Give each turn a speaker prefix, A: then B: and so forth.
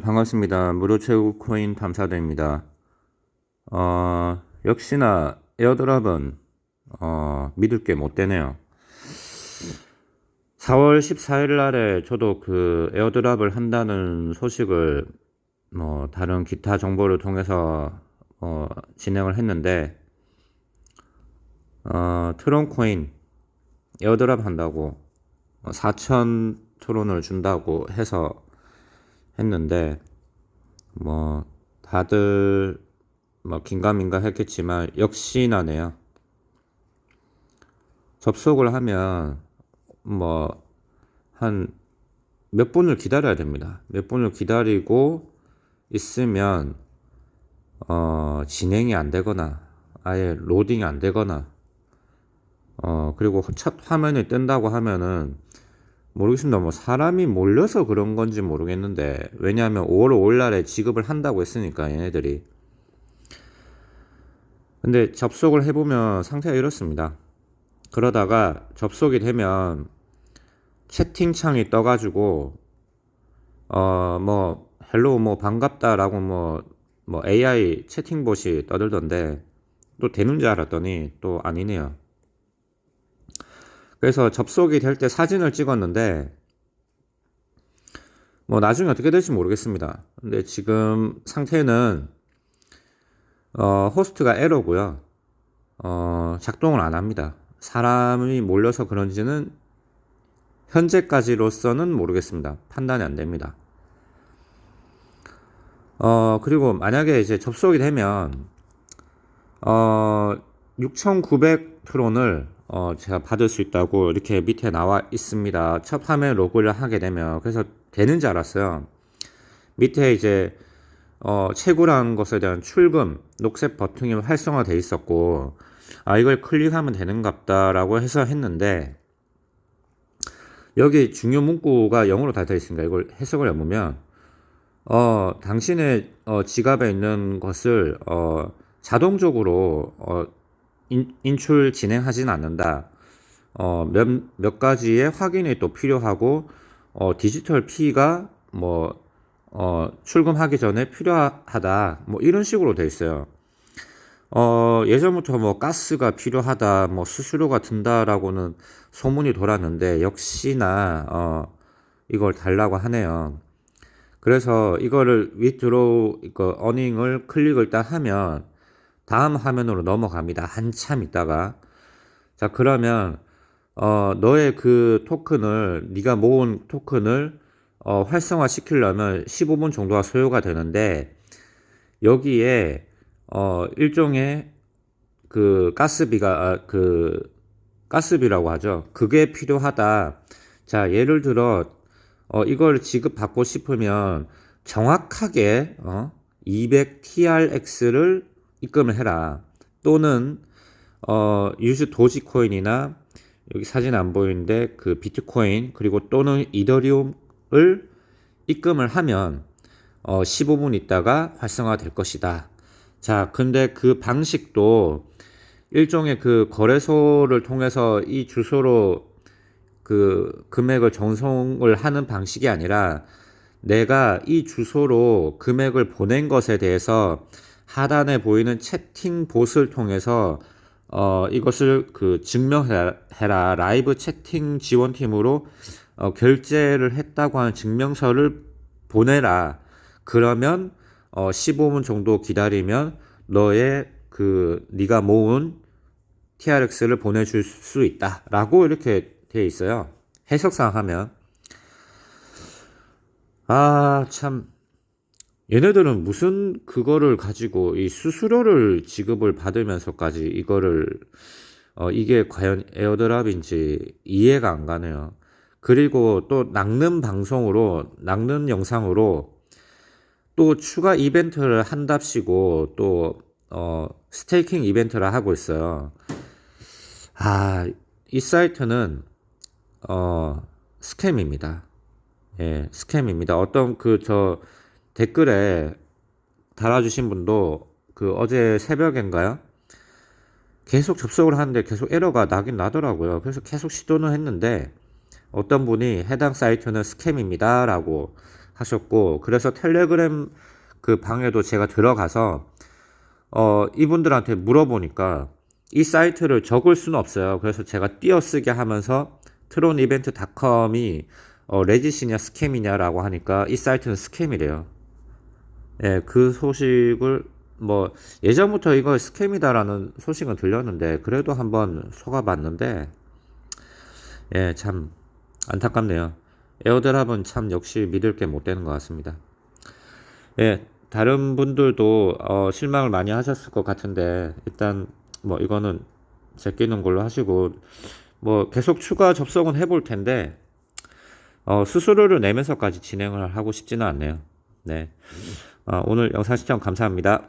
A: 반갑습니다. 무료 최고 코인 탐사대입니다. 어, 역시나 에어드랍은 어, 믿을 게 못 되네요. 4월 14일 날에 저도 그 에어드랍을 한다는 소식을 뭐 다른 기타 정보를 통해서 어, 진행을 했는데 어, 트론 코인 에어드랍 한다고 4천 트론을 준다고 해서 했는데 뭐 다들 뭐 긴가민가 했겠지만 역시나네요. 접속을 하면 뭐 한 몇 분을 기다려야 됩니다. 몇 분을 기다리고 있으면 어 진행이 안 되거나 아예 로딩이 안 되거나 어 그리고 첫 화면이 뜬다고 하면은 모르겠습니다. 뭐 사람이 몰려서 그런 건지 모르겠는데 왜냐하면 5월 5일 날에 지급을 한다고 했으니까 얘네들이 근데 접속을 해보면 상태가 이렇습니다. 그러다가 접속이 되면 채팅창이 떠가지고 어뭐 헬로 뭐 반갑다라고 뭐뭐 AI 채팅봇이 떠들던데 또 되는 줄 알았더니 또 아니네요. 그래서 접속이 될 때 사진을 찍었는데 뭐 나중에 어떻게 될지 모르겠습니다. 근데 지금 상태는 어, 호스트가 에러고요. 어, 작동을 안 합니다. 사람이 몰려서 그런지는 현재까지로서는 모르겠습니다. 판단이 안 됩니다. 어, 그리고 만약에 이제 접속이 되면 어, 6,900 트론을 어, 제가 받을 수 있다고 이렇게 밑에 나와 있습니다. 첫 화면 로그를 하게 되면 그래서 되는 줄 알았어요. 밑에 이제 어, 채굴한 것에 대한 출금 녹색 버튼이 활성화돼 있었고 아 이걸 클릭하면 되는갑다라고 해서 했는데 여기 중요 문구가 영어로 다 되어 있습니다. 이걸 해석을 해보면 어, 당신의 어, 지갑에 있는 것을 어, 자동적으로 어, 인, 인출 진행하진 않는다. 어, 몇, 몇 가지의 확인이 또 필요하고, 어, 디지털 피가 뭐, 어, 출금하기 전에 필요하다. 뭐, 이런 식으로 돼 있어요. 어, 예전부터 뭐, 가스가 필요하다, 뭐, 수수료가 든다라고는 소문이 돌았는데, 역시나, 어, 이걸 달라고 하네요. 그래서 이거를 위드로, 이거, 어닝을 클릭을 딱 하면, 다음 화면으로 넘어갑니다. 한참 있다가. 자, 그러면, 어, 너의 그 토큰을, 네가 모은 토큰을, 어, 활성화 시키려면 15분 정도가 소요가 되는데, 여기에, 어, 일종의 그 가스비가, 아, 그, 가스비라고 하죠. 그게 필요하다. 자, 예를 들어, 어, 이걸 지급받고 싶으면 정확하게, 어, 200TRX를 입금을 해라. 또는 어, 유즈 도지코인이나 여기 사진 안 보이는데 그 비트코인 그리고 또는 이더리움을 입금을 하면 어, 15분 있다가 활성화 될 것이다. 자, 근데 그 방식도 일종의 그 거래소를 통해서 이 주소로 그 금액을 전송을 하는 방식이 아니라 내가 이 주소로 금액을 보낸 것에 대해서 하단에 보이는 채팅 봇을 통해서 어, 이것을 그 증명해라 라이브 채팅 지원팀으로 어, 결제를 했다고 하는 증명서를 보내라. 그러면 어, 15분 정도 기다리면 너의 그 네가 모은 TRX를 보내줄 수 있다라고 이렇게 되어 있어요. 해석상 하면 아 참 얘네들은 무슨 그거를 가지고 이 수수료를 지급을 받으면서까지 이거를 어 이게 과연 에어드랍인지 이해가 안 가네요. 그리고 또 낚는 방송으로 낚는 영상으로 또 추가 이벤트를 한답시고 또어 스테이킹 이벤트를 하고 있어요. 아, 이 사이트는 어 스캠입니다. 예, 스캠입니다. 어떤 그저 댓글에 달아주신 분도 그 어제 새벽인가요? 계속 접속을 하는데 계속 에러가 나긴 나더라고요. 그래서 계속 시도는 했는데 어떤 분이 해당 사이트는 스캠입니다 라고 하셨고 그래서 텔레그램 그 방에도 제가 들어가서 어 이분들한테 물어보니까 이 사이트를 적을 수는 없어요. 그래서 제가 띄어쓰게 하면서 트론 이벤트 닷컴이 어, 레짓이냐 스캠이냐라고 하니까 이 사이트는 스캠이래요. 예, 그 소식을 뭐 예전부터 이거 스캠이다라는 소식은 들렸는데 그래도 한번 속아봤는데 예, 참 안타깝네요. 에어드랍은 참 역시 믿을 게 못 되는 것 같습니다. 예, 다른 분들도 어, 실망을 많이 하셨을 것 같은데 일단 뭐 이거는 제끼는 걸로 하시고 뭐 계속 추가 접속은 해볼 텐데 어, 수수료를 내면서까지 진행을 하고 싶지는 않네요. 네. 어, 오늘 영상 시청 감사합니다.